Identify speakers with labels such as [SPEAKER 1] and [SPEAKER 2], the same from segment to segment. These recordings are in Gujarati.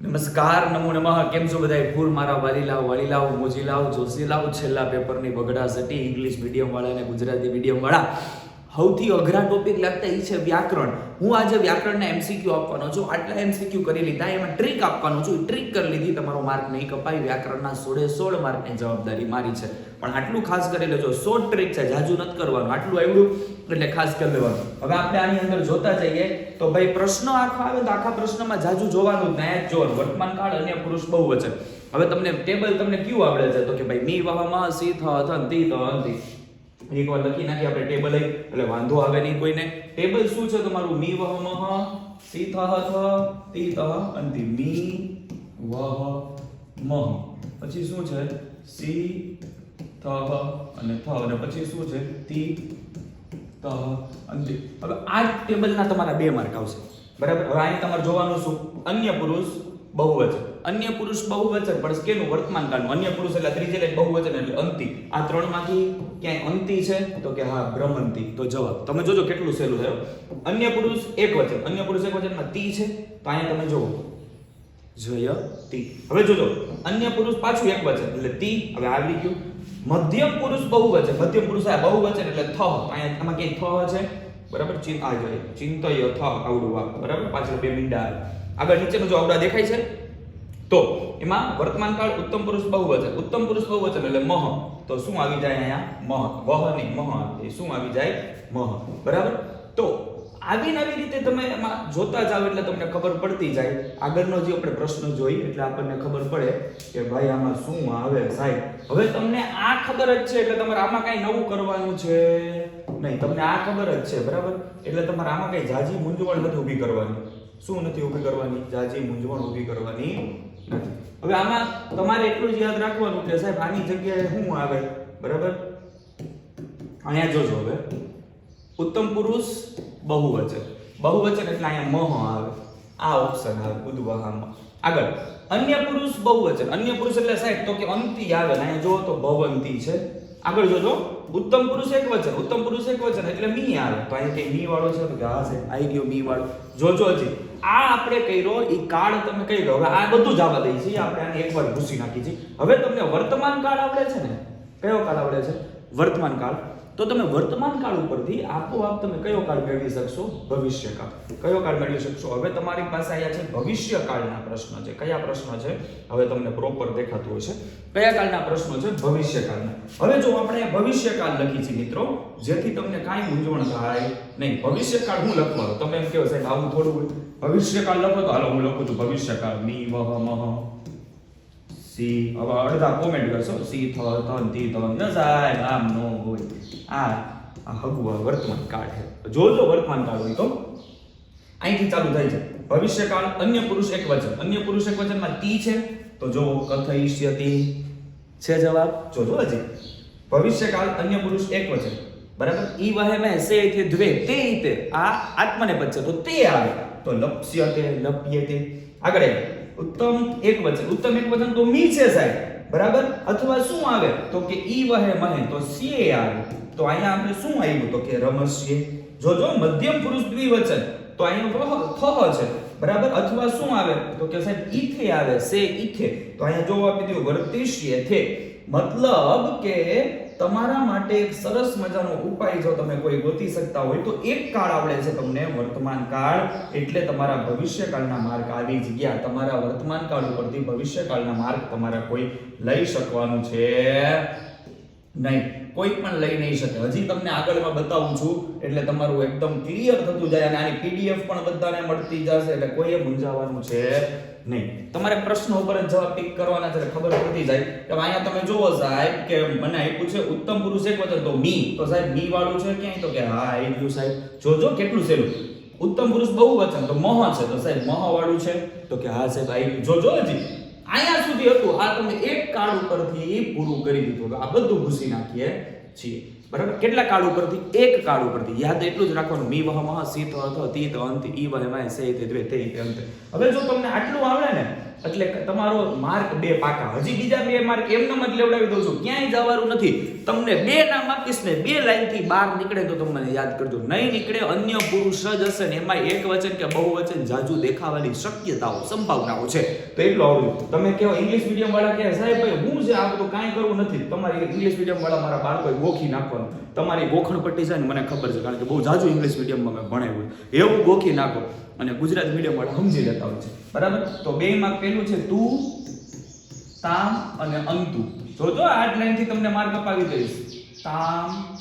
[SPEAKER 1] નમસ્કાર, નમો નમઃ. કેમ છો બધા ફૂલ મારા વાલીલાવ વાલીલાવ મોજીલાવ જોશીલાવ છેલ્લા પેપરની બગડા સટી ઇંગ્લિશ મીડિયમ વાળા અને ગુજરાતી મીડિયમ વાળા સૌથી અઘરા ટોપિક લાગતા એ છે વ્યાકરણ. હું આજે વ્યાકરણના એમસીક્યુ આપવાનો છું. આટલા એમસીક્યુ કરી લીધા, એમાં ટ્રીક આપવાનો છું. ટ્રીક કરી લીધી, તમારો માર્ક નહીં કપાય. વ્યાકરણના સોળે સોળ માર્કની જવાબદારી મારી છે. પણ આટલું ખાસ કરી લેજો શોર્ટ ટ્રીક છે, જાજુ નથી કરવાનું, આટલું આવડ્યું એટલે ખાસ કરી લેવાનું. હવે આપણે આની અંદર જોતા જઈએ, તો ભાઈ પ્રશ્ન આખો આવે તો આખા પ્રશ્નમાં જાજુ જોવાનું જ જોવાનું. વર્તમાન કાળ અન્ય પુરુષ બહુવચન હવે તમને ટેબલ તમને કયું આવડે છે? તો કે ભાઈ, મી વહમાં સી થ થન તી ત અંતિ એકવાર લખી નાખી આપણે ટેબલ એટલે વાંધો આવે નહીં કોઈને. ટેબલ શું છે તમારું? મી વહમહ સી થ થ, તી ત અંતિ મી વહ મહ પછી શું છે? સી થ અને થ અને પછી શું છે? તી ત અંતિ હવે આ ટેબલના તમારા બે માર્ક આવશે. બરાબર? હવે અહીં તમારે જોવાનું શું? અન્ય પુરુષ બહુવચન. અન્ય પુરુષ બહુવચન, પણ કેનું વર્તમાન કાળનું અન્ય પુરુષ એટલે ત્રીજે લાઈન બહુવચન એટલે અંતિ. આ ત્રણમાંથી ક્યાંય અંતિ છે? તો કે હા, બ્રહ્મંતિ. તો જવાબ. તમે જોજો કેટલું સહેલું થયું અન્ય પુરુષ એક વચન અન્ય પુરુષ એક વચનમાં તી છે? તો અહીંયા તમે જુઓ. જય તી. હવે જોજો. અન્ય પુરુષ પાછું એક વચન એટલે તી. હવે આવી ગયું. મધ્યમ પુરુષ બહુવચન, મધ્યમ પુરુષ આ બહુવચન એટલે થ, અહીંયા આમાં કે થ છે? બરાબર? ચિન આ જોઈએ ચિંતય થ, આવડું વાક બરાબર? પાછળ બે મીંડા આગળ નીચેનો જો આવડા દેખાય છે? તો એમાં વર્તમાન કાળ ઉત્તમ પુરુષ બહુવચન. ઉત્તમ પુરુષ બહુવચન એટલે મહ. તો શું આવી જાય અહીંયા? મહ. વહ નહીં, મહ એ શું આવી જાય? મહ. બરાબર? તો આવી નવી રીતે તમે એમાં જોતા જાઓ એટલે તમને ખબર પડતી જાય. આગળનો જે આપણે પ્રશ્ન જોઈ એટલે આપણને ખબર પડે કે ભાઈ આમાં શું આવે સાહેબ. હવે તમને આ ખબર જ છે એટલે તમારે આમાં કઈ નવું કરવાનું છે. નહીં, તમને આ ખબર જ છે, બરાબર? એટલે તમારે આમાં કઈ જાજી મૂંઝવણ નથી ઊભી કરવાની. શું નથી ઊભી કરવાની? જાજી મૂંઝવણ ઊભી કરવાની નથી. હવે આમાં તમારે એટલું જ યાદ રાખવાનું કે સાહેબ આની જગ્યાએ શું આવે, બરાબર? અહીંયા જોજો હવે. ઉત્તમ પુરુષ બહુવચન. બહુવચન એટલે અહીંયા મહ આવે. આ ઓપ્શન આવે ઉદ્વાહમાં આગળ, અન્ય પુરુષ બહુવચન. અન્ય પુરુષ એટલે સાહેબ, તો કે અંતિ આવે અહીંયા જો તો ભવંતી છે. આગળ જોજો, ઉત્તમ પુરુષ એક વચન, ઉત્તમ પુરુષ એક વચન એટલે મી આવે. તો અહીંયા કે મી વાળો છે? તો કે હા આવી ગયો મી વાળો. જોજો હજી. આ આપણે કર્યો એ કાળ તમે કહી દો હવે આ બધું જ આવવા દઈએ છીએ. આપણે આને એકવાર ભૂસી નાખી છીએ. હવે તમને વર્તમાન કાળ આવડે છે ને? કયો કાળ આવડે છે? વર્તમાન કાળ. તો તમે વર્તમાન કાળ ઉપરથી આપોઆપ તમે કયો કાળ મેળવી શકશો? ભવિષ્યકાળ. કયો કાળ મેળવી શકશો? હવે તમારી પાસે અહીંયા છે ભવિષ્યકાળના પ્રશ્ન છે. કયા પ્રશ્ન છે? હવે તમને પ્રોપર દેખાતું હોય છે કયા કાળના પ્રશ્નો છે? ભવિષ્યકાળના. હવે જો આપણે ભવિષ્યકાળ લખી છે મિત્રો, જેથી તમને કાંઈ મૂંઝવણ થાય નહીં. ભવિષ્યકાળ હું લખવાનો? તમે એમ કહો સાહેબ, આવું થોડું હોય. ભવિષ્યકાળ લખો તો હાલો, હું લખું છું ભવિષ્યકાળ. મી વહ મહ સી, હવે અડધા કોમેન્ટ કરશો. સી, થ થન તી, ન, સાહેબ, આમ નો હોય. આ આ વર્તમાન કાળ છે. જોજો વર્તમાન કાળ હોય તો. અહીંથી ચાલુ થાય છે. ભવિષ્યકાળ, અન્ય પુરુષ એક વચન. અન્ય પુરુષ એક વચનમાં તી છે. તો જો કથયિષ્યતિ છે જવાબ? જોજો હજી. ભવિષ્યકાળ, અન્ય પુરુષ એક વચન. બરાબર? ઈ વહે મેં સે તે દ્વે તે ઈતે આ આત્મનેપદ છે તો તે આવે. તો લપ્સ્યતે લપ્યતે આગળ ઉત્તમ એક વચન. ઉત્તમ એક વચન તો મી છે સાહેબ. બરાબર? અથવા શું આવે? તો કે ઈ વહે મહે, તો સીએ આવે. તો અહીંયા આપણે શું આવ્યું? તો કે રમસ્ય. જોજો મધ્યમ પુરુષ દ્વિવચન. તો અહીંયા વહ થ છે. બરાબર? અથવા શું આવે? તો કે સાહેબ, ઈથે આવે, સે ઈથે. તો અહીંયા જોવા આપી દીધું વર્તિષ્ય થે. મતલબ કે તમારા માટે એક સરસ મજાનો ઉપાય જો તમે કોઈ ગોતી શકતા હોય તો એક કાળ આવડે છે તમને વર્તમાન કાળ એટલે તમારા ભવિષ્યકાળના માર્ક આવી જ ગયા તમારા વર્તમાન કાળ ઉપરથી ભવિષ્યકાળના માર્ક તમારા કોઈ લઈ શકવાનું છે નહીં. કોઈ પણ લઈ નહીં શકે. હજી તમને આગળમાં બતાવું છું, એટલે તમારું એકદમ ક્લિયર થતું જાય અને આની પીડીએફ પણ બધાને મળતી જશે, એટલે કોઈએ મૂંઝાવાનું છે નહીં. તમારે પ્રશ્નો ઉપર જ જવાબ ટીક કરવાના છે ખબર પડતી જાય કે અહીંયા તમે જુઓ સાહેબ કે મને આપ્યું છે ઉત્તમ પુરુષ એક વચન તો મી. તો સાહેબ મી વાળું છે ક્યાંય? તો કે હા આવી ગયું સાહેબ. જોજો કેટલું સહેલું ઉત્તમ પુરુષ બહુ વચન તો મહ છે, તો સાહેબ મહ વાળું છે. તો કે હા સાહેબ આવી જોજો હજી. અહીંયા સુધી હતું. આ તમે એક કાળ ઉપરથી પૂરું કરી દીધું આ બધું ભૂસી નાખીએ છીએ. બરાબર? કેટલા કાળ ઉપરથી? એક કાળ ઉપરથી. યાદ એટલું જ રાખવાનું. મી વહ મહ સીત અથ તીત અંત. ઈ વહ મહ સે, તે, દ્વે, તે અંત. હવે જો તમને આટલું આવડે ને એટલે તમારો માર્ક બે પાકા. હજી બીજા બે માર્ક એમને જ લેવડાવી દઉં છું. ક્યાંય જવાનું નથી. તમને બે નામ આપીશ ને બે લાઈનથી બહાર નીકળે તો તમને યાદ કરજો. નહીં નીકળે, અન્ય પુરુષ જ હશે ને એમાં એક વચન કે બહુ વચન જાજુ દેખાવાની શક્યતાઓ, સંભાવનાઓ છે. તો એટલું આવડ્યું તમે કહો ઇંગ્લિશ મીડિયમ વાળા કહે સાહેબ ભાઈ, હું જે આપતો કાંઈ કરવું નથી. તમારી ઇંગ્લિશ મીડિયમ વાળા મારા બાળકોએ ગોખી નાખવાનું. તમારી ગોખણ પટ્ટી છે ને મને ખબર છે, કારણ કે બહુ જાજુ ઇંગ્લિશ મીડિયમમાં મેં ભણાવ્યું એવું ગોખી નાખો. અને ગુજરાત મીડિયમ વાળા સમજી લેતા હોય છે. બરાબર? તો બે માર્ક પેલું છે તું, તામ અને અંતુ. જોજો આઠ લાઈનથી તમને માર્ક અપાવી દઈશ. તામ,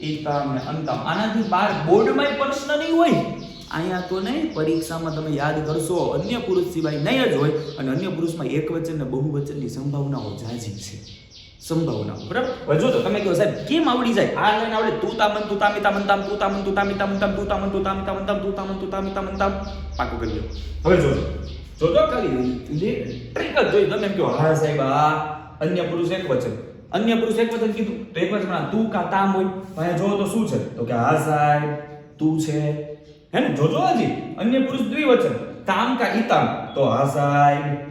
[SPEAKER 1] ઈતામ ને અંતામ. આનાથી બાર બોર્ડમાં પ્રશ્ન નહીં હોય. અહીંયા તો નહીં, પરીક્ષામાં તમે યાદ કરશો, અન્ય પુરુષ સિવાય નહીં જ હોય અને અન્ય પુરુષમાં એક વચન ને બહુવચનની સંભાવનાઓ જાજી છે. સંભાવનાઓ બરાબર જો તો તમે કહો સાહેબ કેમ આવડી જાય આ લાઈન આવડે તું તામન તું તામી તામન તામ તું તામન તું તામી તામન તામ તું તામન તું તામી તામન તામ તું તામન તું તામી તામન તામ પાકું કરી લો હવે જોજો જોજો ખાલી ટ્રીક જ જોઈ તમે એમ કહો હા સાહેબ આ અન્ય પુરુષ એક વચન અન્ય પુરુષ એક વચન કીધું તો એક વચન તું કા તામ હોય અહીંયા જોવો તો શું છે તો કે હા સાહેબ તું છે હે ને જોજો હજી અન્ય પુરુષ દ્વિવચન તામ કા ઈતામ તો હા સાહેબ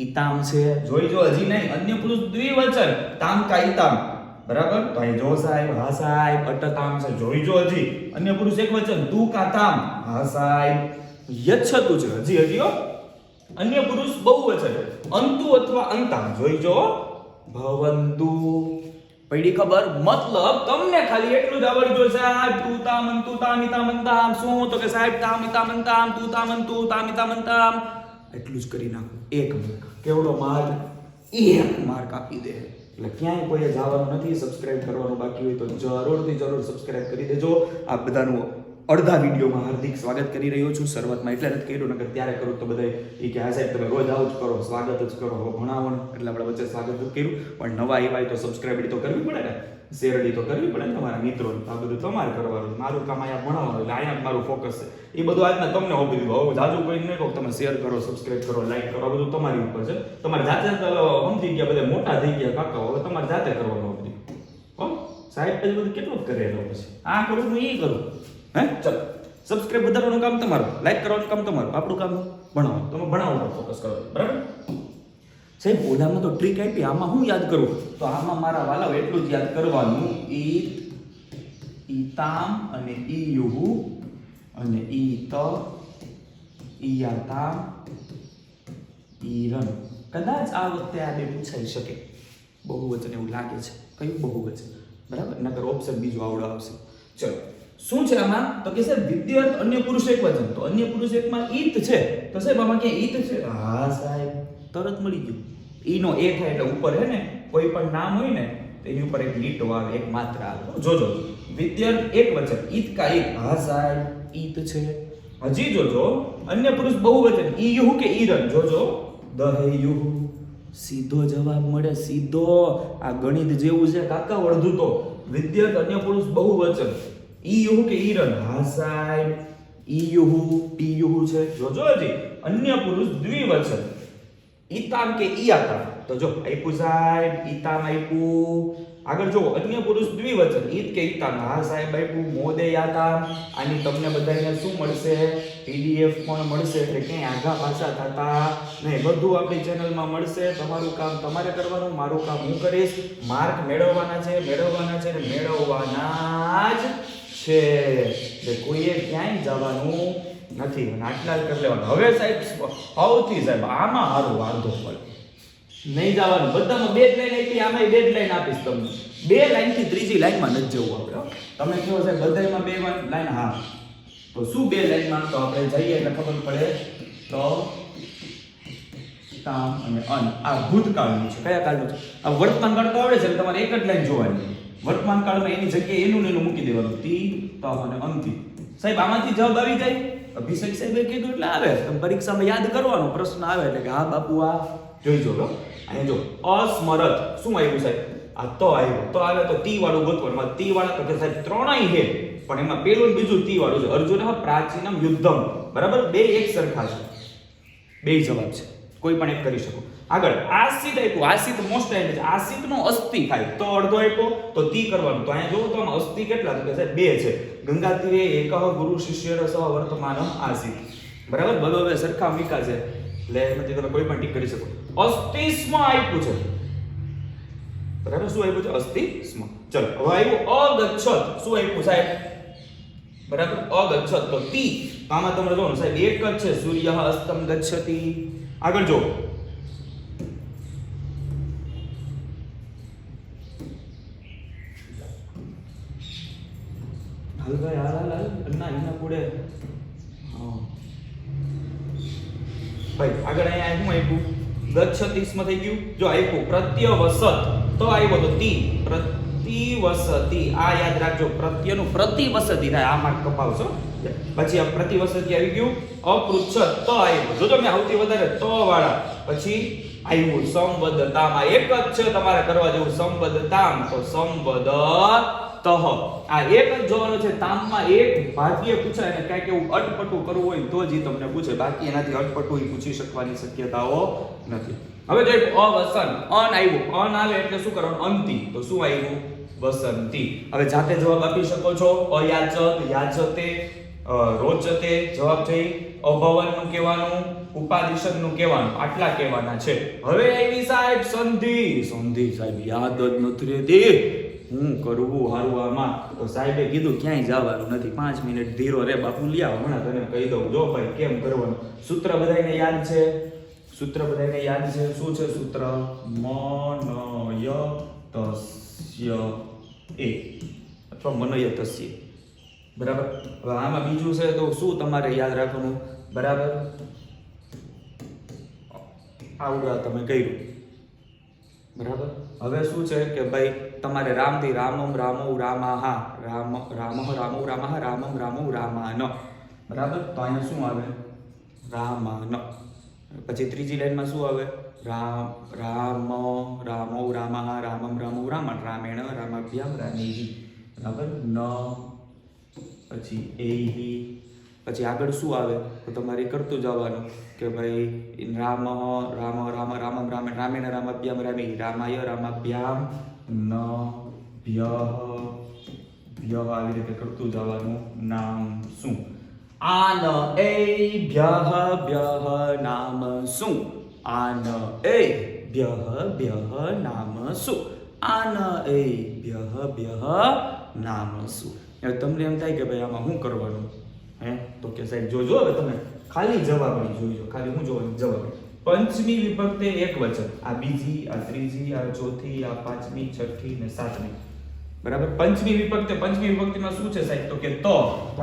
[SPEAKER 1] ઈતામ છે. જોઈજો હજી નહીં. અન્ય પુરુષ દ્વિવચન. તામ કા ઈતામ બરાબર? તો અહીં જો સાહેબ, હા સાહેબ અટતામ છે. જોઈજો હજી. અન્ય પુરુષ એક વચન. તું કા તામ? હા સાહેબ. યચ્છતું છે. હજી હજી હો. અન્ય પુરુષ બહુવચન અંતુ અથવા અંતામ જોઈજો ભવંતુ. પડી ખબર? મતલબ તમને ખાલી એટલું જ આવડતું સાહેબ. તું તામ અંતુ તામિતા અંતામ શું? તો કે સાહેબ તામિતા અંતામ તું તામ અંતુ તામિતા અંતામ એટલું જ કરી નાખો. એક માર્ક કેવડો માર્ગ એક માર્ક આપી દે. એટલે ક્યાંય કોઈએ જવાનું નથી સબસ્ક્રાઇબ કરવાનું બાકી હોય તો જરૂરથી જરૂર સબસ્ક્રાઇબ કરી દેજો. આ બધાનું અડધા વિડીયોમાં હાર્દિક સ્વાગત કરી રહ્યો છું. શરૂઆતમાં એટલે નથી કર્યું નગર ત્યારે કરું તો બધા એ કે હા સાહેબ તમે રોજ આવું જ કરો સ્વાગત જ કરો. ભણાવણ એટલે આપણે વચ્ચે સ્વાગત જ કર્યું. પણ નવા એવાય તો સબસ્ક્રાઇબ તો કરવી પડે ને. શેરડી તો કરવી પડે ને તમારા મિત્રો આ બધું તમારે કરવાનું. મારું કામ અહીંયા ભણાવવાનું એટલે અહીંયા મારું ફોકસ છે. એ બધું આજના તમને હોપી દીધું હવે જાજુ કોઈ નહીં કહો તમે શેર કરો સબસ્ક્રાઇબ કરો લાઈક કરો. બધું તમારી ઉપર છે. તમારે જાતે સમજી ગયા, બધા મોટા થઈ ગયા કાકા. હવે તમારે જાતે કરવાનું બધું. હો? સાહેબ, પછી બધું કેટલું કરે એનો પછી? આ કરું હું એ કરું. હે? ચલો. સબસ્ક્રાઇબ વધારવાનું કામ તમારું. લાઈક કરવાનું કામ તમારું. આપણું કામ ભણાવો તમે ભણાવો ફોકસ કરો. બરાબર? સાહેબ, ઓલામાં તો ટ્રીક આપી, આમાં હું યાદ કરું? તો આમાં મારા વાલાઓ એટલું જ યાદ કરવાનું. ઈત, ઈતામ અને ઈયુહુ અને ઈત, ઈયાતામ, ઈરન. કદાચ આ વખતે આ બે પૂછાઈ શકે. બહુવચન એવું લાગે છે. કયું બહુવચન? બરાબર? નગર ઓપ્શન બીજું આવડો આવશે ચલો. શું છે આમાં? તો કે સાહેબ, વિદ્યાર્થ અન્ય પુરુષ એક વચન. તો અન્ય પુરુષ એકમાં ઈત છે. તો સાહેબ, આમાં ક્યાં ઈત છે? હા સાહેબ. તરત મળી ગયું. ઈનો એ થાય એટલે ઉપર હે ને, કોઈ પણ નામ હોય ને તેની ઉપર એક લીટો આવે, એક માત્રા આવે. જોજો. વિદ્યાર્થ એક વચન ઈત કા ઈત હા સાહેબ ઈત છે. હજી જોજો, અન્ય પુરુષ બહુવચન ઈ યુહુ કે ઈરન જોજો. દહે યુહ. સીધો જવાબ મળે, સીધો. આ ગણિત જેવું છે, કાકા વળધું તો. વિદ્યાર્થ, અન્ય પુરુષ બહુવચન ઈ યુહુ કે ઈરન હા સાહેબ ઈ યુહુ પી યુહુ છે. જોજો હજી. અન્ય પુરુષ દ્વિવચન. ઈતામ કે ઈયાતામ તો જો, આપ્યું સાહેબ ઈતામ આપ્યું. આગળ જો અન્ય પુરુષ દ્વિવચન ઈત કે ઈતામ હા સાહેબ, આપ્યું, મોદે યાતામ આની તમને બધાને શું મળશે? પીડીએફ પણ મળશે, એટલે ક્યાંય આઘા પાછા થતા નહીં. બધું આપણી ચેનલમાં મળશે. તમારું કામ તમારે કરવાનું, મારું કામ હું કરીશ. માર્ક મેળવવાના છે મેળવવાના છે મેળવવાના જ છે. એટલે કોઈએ ક્યાંય જવાનું નથી અને આટલા જ કરી લેવાનું. હવે સાહેબ સૌથી સાહેબ, આમાં સારું વાંધો પડે. નહીં જવાનું. બધામાં બે લાઈન આપી આમાં બે લાઈન આપીશ તમને. બે લાઈનથી ત્રીજી લાઈનમાં નથી જવું આપણે તમે કહો સાહેબ બધામાં બે લાઈન હા. તો શું બે લાઈનમાં તો આપણે જઈએ એટલે ખબર પડે. તો તામ અને અન આ ભૂતકાળનું છે. કયા કાળનું છે? આ વર્તમાન કાળ તો આવડે છે તમારે એક જ લાઈન જોવાની. વર્તમાન કાળમાં એની જગ્યાએ એનું ને એનું મૂકી દેવાનું. તી, તમ અને અંતિ સાહેબ, આમાંથી જવાબ આવી જાય? અભિષેક સાહેબે કીધું એટલે આવે. પરીક્ષામાં યાદ કરવાનો પ્રશ્ન આવે એટલે કે હા, બાપુ, આ જોઈ જો અહીંયા જો. અસ્મરત. શું આવ્યું સાહેબ? આ તો આવ્યો તો આવે તો તી વાળું ગોતવાનું. તી વાળા તો સાહેબ ત્રણેય છે. પણ એમાં પેલું બીજું તી વાળું છે. અર્જુન પ્રાચીનમ યુદ્ધમ. બરાબર? બે એક સરખા છે. બે જવાબ છે. કોઈ પણ એક કરી શકો. આગળ આસિત આપ્યું. આસિત મોસ્ટ આપ્યું છે. આસિત નો અસ્થિ થાય. તો અડધો આપ્યો, તો તી કરવાનું. તો અહીંયા જોવો તો આમાં અસ્થિ કેટલા તો કે બે છે. ગંગા તીરે એકહ ગુરુ શિષ્ય રસ વર્તમાન આસિત બરાબર? બધો હવે સરખા મીકા છે. એટલે એમાંથી તમે કોઈ પણ ટીક કરી શકો. અસ્થિસ્મ આપ્યું છે. બરાબર? શું આપ્યું છે? અસ્થિસ્મ ચલો, હવે આવ્યું અગચ્છત શું આપ્યું સાહેબ? બરાબર? અગચ્છત તો તી. આમાં તમે જો સાહેબ, એક જ છે, સૂર્ય અસ્તમ ગચ્છતિ. આગળ જો હાલ હાલ હાલ હાલ. અન્ના, એના હા. ભાઈ, આગળ અહીંયા શું આપ્યું ગચ્છતિસ્મ થઈ ગયું. જો આપ્યું પ્રત્યવસત, તો આવ્યો તો તી. પ્રતિવસતિ. આ યાદ રાખજો, પ્રત્યનું પ્રતિવસતિ થાય. આ માર્ક કપાવશો. પછી આ પ્રતિવસતિ આવી ગયું. અપૃચ્છ ત આવ્યું જો તમે સૌથી વધારે ત વાળા. પછી આવ્યું સંવદતામ. આ એક જ છે તમારે કરવા જેવું સંવદતામ. તો સંવદ તહ આ એક જ જોવાનું છે. તામમાં એક ભાગ્ય પૂછાય અને કાંઈક એવું અટપટું કરવું હોય તો જ તમને પૂછે. બાકી એનાથી અટપટું પૂછી શકવાની શક્યતાઓ નથી. હવે જો અવસન, અન આવ્યું. અન આવે એટલે શું કરવાનું? અંતિ. તો શું આવ્યું? વસંતી હવે જાતે જવાબ આપી શકો છો. અયાચક, યાચતે રોચતે જવાબ થઈ અભવનનું કહેવાનું ઉપાદિશનનું કહેવાનું, આટલા કહેવાના છે. હવે આવી સાહેબ સંધિ. સંધિ સાહેબ, યાદ જ નથી રહેતી. હું કરવું હારું આમાં? તો સાહેબે કીધું, ક્યાંય જવાનું નથી. પાંચ મિનિટ ધીરો રે બાપુ આવો હમણાં તને કહી દઉં. જો ભાઈ, કેમ કરવાનું? સૂત્ર બધાને યાદ છે? સૂત્ર બધાને યાદ છે? શું છે સૂત્ર? મનય તસ્ય એ, અથવા મનય તસ્ય બરાબર? હવે આમાં બીજું છે તો શું તમારે યાદ રાખવાનું? બરાબર? આવડા તમે કર્યું. બરાબર? હવે શું છે કે ભાઈ, તમારે રામથી રામમ રામો રામાહા, રામ રામ રામો રામાહા, રામમ રામો રામાન બરાબર? તો અહીંયા શું આવે? રામાન પછી ત્રીજી લાઈનમાં શું આવે? રામ રામ રામો રામા રામમ રામો રામણ રામેણ રામાભ્યામ રામેહી બરાબર ન પછી એહી પછી આગળ શું આવે? તો તમારે કરતું જવાનું કે ભાઈ, રામ રામ રામ રામમ રામ, રામેણ રામાભ્યામ રામી રામાય, રામાભ્યામ ન ભ્ય ભ્ય આવી રીતે કરતું જવાનું નામ શું? આન એ ભ્યહ ભ્યહ નામ શું? આન એ ભ્યહ ભ્યહ નામ શું આન એ ભ્યહ ભ્યહ નામ શું હવે તમને એમ થાય કે ભાઈ આમાં શું કરવાનું? હે? તો કે સાહેબ, જોજો હવે તમે. ખાલી જવાબની જોઈજો ખાલી હું જોવાનું, જવાબ પંચમી વિભક્તે એક વચન. આ બીજી, આ ત્રીજી, આ ચોથી, આ પાંચમી, છઠ્ઠી ને સાતમી. બરાબર? પંચમી વિભક્તે, પંચમી વિભક્તિમાં શું છે સાહેબ? તો કે તો.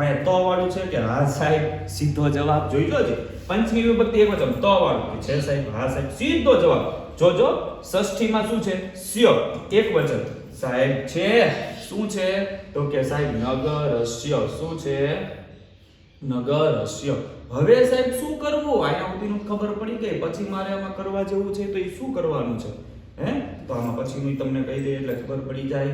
[SPEAKER 1] એ તો વાળું છે કે હા સાહેબ? સીધો જવાબ જોઈજો જ. પંચમી વિભક્તિ એક વચન. તો વાળું છે સાહેબ, હા સાહેબ, સીધો જવાબ. જોજો ષષ્ઠીમાં શું છે? સ્ય. એક વચન. સાહેબ છે. શું છે? તો કે સાહેબ, નગરસ્ય. શું છે? નગરસ્ય. હવે સાહેબ, શું કરવું? આયા સુધીનું ખબર પડી ગઈ. પછી મારે આમાં કરવા જેવું છે તો એ શું કરવાનું છે? હે? તો આમાં પછીનું તમને કહી દે એટલે ખબર પડી જાય.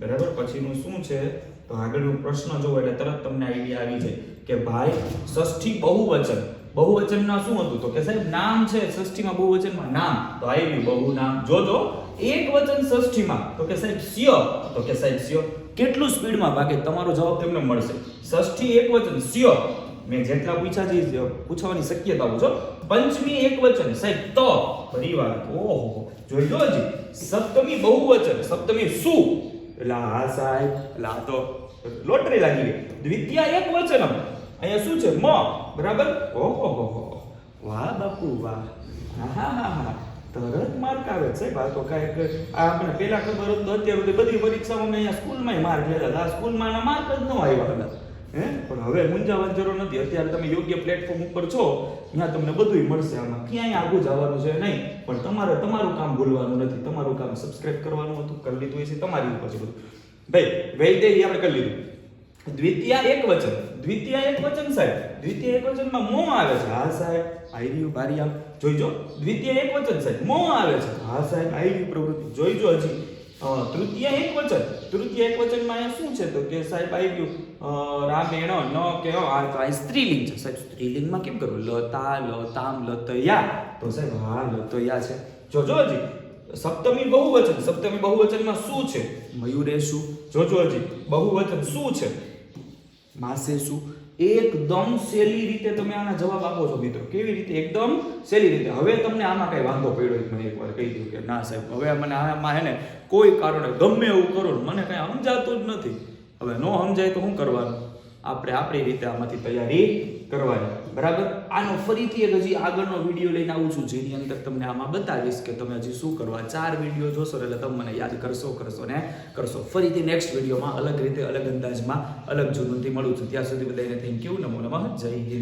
[SPEAKER 1] બરાબર? પછીનું શું છે? તો આગળનો પ્રશ્ન જોવો એટલે તરત તમને આઈડિયા આવી જાય કે ભાઈ, ષષ્ઠી બહુવચન. બહુવચનના શું હતું? તો કે સાહેબ, નામ છે ષષ્ઠીમાં બહુવચનમાં? નામ. તો આવ્યું બહુ નામ જોજો, એક વચન ષષ્ઠીમાં. તો કે સાહેબ, સ્ય. તો કે સાહેબ, સ્ય. કેટલું સ્પીડમાં ભાગે? તમારો જવાબ તમને મળશે. ષષ્ઠી એક વચન, સ્ય. મેં જેટલા પૂછ્યા છે પૂછવાની શક્યતા છો. પંચમી એક વચન, સાહેબ, તો. ફરી વાર ઓહો જોઈજો જી સપ્તમી બહુવચન, સપ્તમી શું એટલે હા, સાહેબ. એટલે તો. લોટરી લાગી ગઈ. દ્વિતીય એક વચન. અહીંયા શું છે? મ. બરાબર? ઓહો, હો હો વાહ, બાપુ, વાહ. હા હા હા તરત માર્ક આવે છે. આ તો કાંઈક, આ આપણે પહેલા ખબર હોત તો અત્યાર સુધી બધી પરીક્ષામાં મેં અહીંયા સ્કૂલમાં માર્ક લેતા હતા. સ્કૂલમાં માર્ક જ ન આવ્યા હતા. હે? પણ હવે મૂંઝાવાની જરૂર નથી. અત્યારે તમે યોગ્ય પ્લેટફોર્મ ઉપર છો, ત્યાં તમને બધુંય મળશે આમાં. ક્યાંય આગું જવાનું છે નહીં. પણ તમારે તમારું કામ ભૂલવાનું નથી. તમારું કામ સબસ્ક્રાઇબ કરવાનું હતું, કરી લીધું એ છે તમારી ઉપર છે બધું. ભાઈ વૈદેહી આપણે કરી લીધું. દ્વિતીય એકવચન દ્વિતીય એક વચન સાહેબ. દ્વિતીય એક વચનમાં મો આવે છે. હા સાહેબ આઈર્યું બારિયા. જોઈજો. દ્વિતીય એકવચન સાહેબ. મો આવે છે. હા સાહેબ આઈર્યું પ્રવૃત્તિ. જોઈજો હજી. તૃતીય એક વચન. તૃતીય એક વચનમાં અહીંયા શું છે તો કે સાહેબ આવ્યું રામ રામેણ ન કે આ તો સ્ત્રીલિંગ છે. સાહેબ, સ્ત્રીલિંગમાં કેમ કરવું લતા, લતામ, લતયા. તો સાહેબ, હા, લતયા છે. જોજો હજી. સપ્તમી બહુવચન. સપ્તમી બહુવચનમાં શું છે? મયુરે શું જોજો હજી. બહુવચન શું છે? માસે શું એકદમ સહેલી રીતે તમે આના જવાબ આપો છો મિત્રો. કેવી રીતે? એકદમ સહેલી રીતે. હવે તમને આમાં કઈ વાંધો પડ્યો મને એકવાર કહી દઉં કે ના સાહેબ, હવે મને આમાં હે ને કોઈ કારણે ગમે એવું કરો મને કઈ સમજાતું જ નથી. હવે ન સમજાય તો શું કરવાનું? આપણે આપણી રીતે આમાંથી તૈયારી કરવાની. બરાબર? આનો ફરીથી એક હજી આગળનો વીડિયો લઈને આવું છું, જેની અંદર તમને આમાં બતાવીશ કે તમે હજી શું કરવા ચાર વીડિયો જોશો એટલે તમે મને યાદ કરશો કરશો ને કરશો. ફરીથી નેક્સ્ટ વિડીયોમાં અલગ રીતે, અલગ અંદાજમાં અલગ જુનૂનથી મળું છું. ત્યાં સુધી બધાને થેન્ક યુ નમો નમઃ. જય હિન્દ.